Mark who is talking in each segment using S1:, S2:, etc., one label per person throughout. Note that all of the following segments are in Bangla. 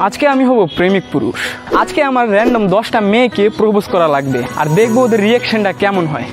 S1: আজকে আমি হব প্রেমিক পুরুষ আজকে আমার র্যান্ডম দশটা মেয়েকে প্রপোজ করা লাগবে আর দেখবো ওদের রিয়াকশনটা কেমন হয়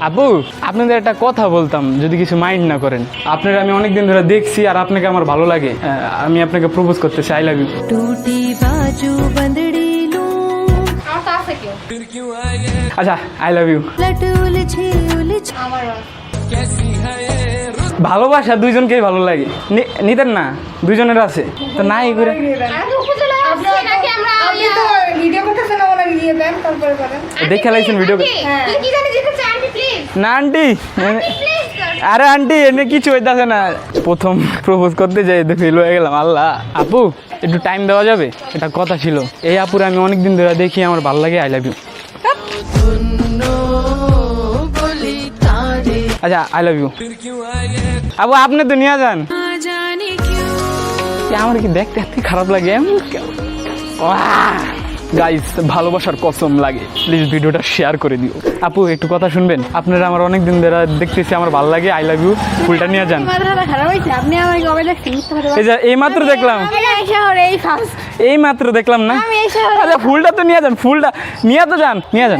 S1: আপু আপনাদের একটা কথা বলতাম যদি কিছু মাইন্ড না করেন আপনারা আমি অনেকদিন ধরে দেখছি আর আপনাকে আমার ভালো লাগে আহ, আমি আপনাকে প্রপোজ করতে চাই লাভ ইউ
S2: टूटी बाजू बंदड़ी लूं
S3: আমার তো আছে কেউ
S1: আচ্ছা আই লাভ ইউ
S2: लट उलझी उलझ
S3: আমার
S1: ভালোবাসা দুইজনকেই ভালো লাগে। নিতেন না দুইজনের আছে। তো নাই করে দেখে লাগছেন ভিডিও না আন্টি আরে আন্টি এনে কিছু হইতাছে না। প্রথম প্রপোজ করতে যাই ফেল হয়ে গেলাম আল্লাহ। আপু একটু টাইম দেওয়া যাবে? এটা কথা ছিল। এই আপুর আমি অনেক দিন ধরে দেখি আমার ভালো লাগে আই লাভ ইউ আচ্ছা আই লাভ ইউ আবু আপনি দুনিয়া যান। আমার কি দেখতে এত খারাপ লাগে? গাইস ভালোবাসার কসম লাগে। প্লিজ ভিডিওটা শেয়ার করে দিও। আপু একটু কথা শুনবেন? আপনারা আমার অনেক দিন ধরে দেখতেছি আমার ভালো লাগে আই লাভ ইউ ফুলটা নিয়ে যান। এই মাত্র দেখলাম।
S4: এই
S1: মাত্র দেখলাম না? আচ্ছা ফুলটা তো নিয়ে যান ফুলটা। নিয়ে তো যান নিয়ে যান।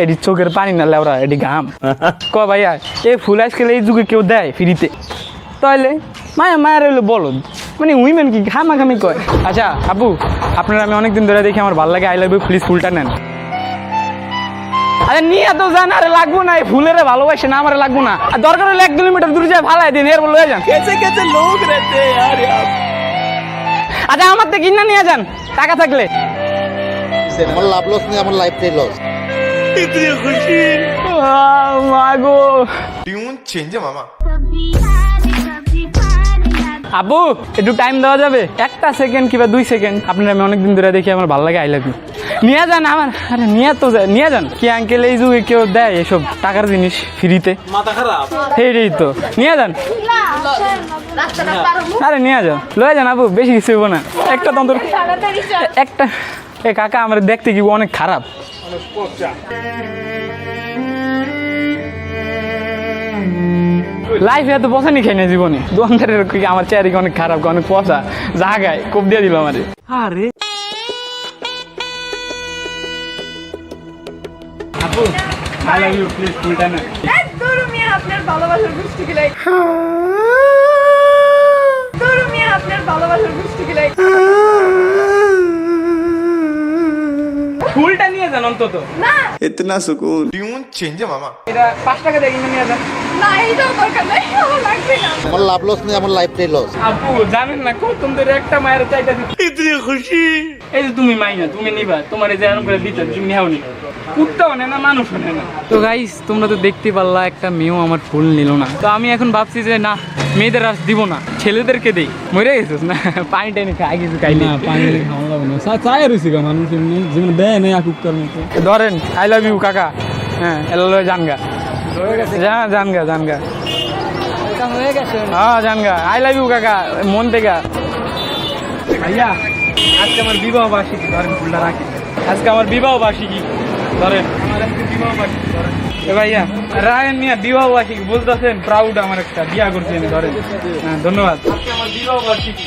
S1: এটি চোখের পানি না লেওরা এটি ঘাম। ক ভাইয়া এই ফুল আজকাল এই যুগে কেউ দেয় ফ্রিতে? তাহলে মায়া মায়ের হলো বলদ। মানে উইমেন কি ঘামাঘামি কয়? আচ্ছা আপু আপনারা আমি অনেকদিন ধরে দেখি আমার ভালো লাগে আই লাভ ইউ প্লিজ ফুলটা নেন। আরে নিয়ে তো যান আরে লাগবো না এই ফুলের ভালোবাসে না আমার লাগবো না। আর দরকার হলে এক কিলোমিটার দূরে যায় ভালাই দিন এর বলে যান। কেসে কেসে লোক রেতে আচ্ছা আমার থেকে কিনা নিয়ে যান টাকা থাকলে।
S5: আমার লাভ লস নেই আমার লাইফটাই লস
S1: আহ, মাগো
S6: টিউন চেঞ্জ মামা।
S1: আপু একটু টাইম দেওয়া যাবে? একটা সেকেন্ড কিংবা দুই সেকেন্ড আপনার আমি অনেকদিন ধরে দেখি আমার ভালো লাগে আই লাভ ইউ নিয়ে যান আমার। আরে নিয়ে তো যায় নিয়ে যান। কি আঙ্কেল এই যুগে কেউ দেয় এসব টাকার জিনিস ফ্রিতে মাথা খারাপ। এই তো। নিয়ে যান। আরে নিয়ে যান। লয়ে যান আপু বেশি কিছু হইবো না। একটা তো অন্তর
S4: তাড়াতাড়ি চল
S1: একটা এ কাকা আমার দেখতে কি অনেক খারাপ। লাইফে এত পচা নি খাই না জীবনে। দোকানদারের কি আমার চেয়ারে অনেক খারাপ অনেক পচা? জাগায় কোপ দিয়ে দিল আমারে। আরে। আপু আই লাভ ইউ প্লিজ ফুলটা না
S4: আপনার ভালোবাসার গোষ্ঠী গিলাই আপনার ভালোবাসার গোষ্ঠী গিলাই
S1: নিয়ে যান অন্তত। না।
S6: ইতনা সুকুন। টিউন চেঞ্জ মামা।
S1: এটা পাঁচ টাকা দিয়ে কিনে নিয়ে যান।
S4: না আমার লাগবে না
S5: আমার লাভ লস নেই আমার লাইফটাই লস
S1: আপু জানেন না কত ধরে একটা মায়ের চাইটা দিতে খুশি। এই যে তুমি মাইনা তুমি নিবা তোমার এই যে এরকম করে দিতে তুমি নেও নি। না না তো গাইস তোমরা তো দেখতে পারলা একটা মেয়েও আমার ফুল নিল না। তো আমি এখন ভাবছি যে না মেয়েদের আজ দিব না ছেলেদেরকে দেই। মরে গেছিস না? পানি টাইনি খাই কিছু খাইলে।
S7: না পানি খাওয়া যাবে না। চা চায় রয়েছে মানুষ এমনি যেমন দেয় নেই আকুকার মতো।
S1: ধরেন আই লাভ ইউ কাকা। হ্যাঁ এলো জানগা। যা জানগা জানগা হ্যাঁ জানগা আই লাভ ইউ কাকা। মন থেকে। ভাইয়া আজকে আমার বিবাহ বার্ষিকী ধরেন ফুলটা রাখি। আজকে আমার বিবাহ বার্ষিকী ধরেন। আমার আজকে বিবাহ বার্ষিকী ধরেন। এ ভাইয়া রায়ন মিয়া বিবাহ বার্ষিকী বলতেছেন প্রাউড আমার একটা বিয়া করছি আমি ধরেন। হ্যাঁ ধন্যবাদ। আজকে আমার বিবাহ বার্ষিকী।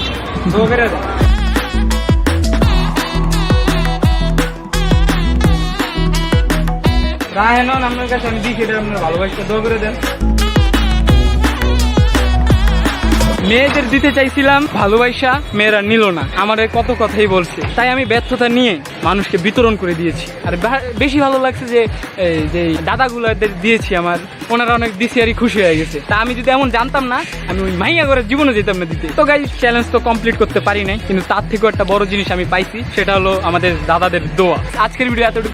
S1: দাও। রাহেন আপনার কাছে আমি দিই এটা আপনার ভালোবাসা দো করে দেন মেয়েদের দিতে চাইছিলাম, ভালোবাসা মেয়েরা নিল না। আমার কত কথাই বলছে। তাই আমি ব্যর্থতা নিয়ে মানুষকে বিতরণ করে দিয়েছি। আর বেশি ভালো লাগছে যে যে দাদাগুলাদের দিয়েছি আমার। ওনারা অনেক দিছি আর খুশি হয়ে গেছে। তা আমি যদি এমন জানতাম না, আমি ওই মাইয়া করে জীবনে যেতাম না দিতে। তো গাই চ্যালেঞ্জ তো কমপ্লিট করতে পারি নাই। কিন্তু তার থেকেও একটা বড় জিনিস আমি পাইছি, সেটা হলো আমাদের দাদাদের দোয়া। আজকের ভিডিও এতটুকু।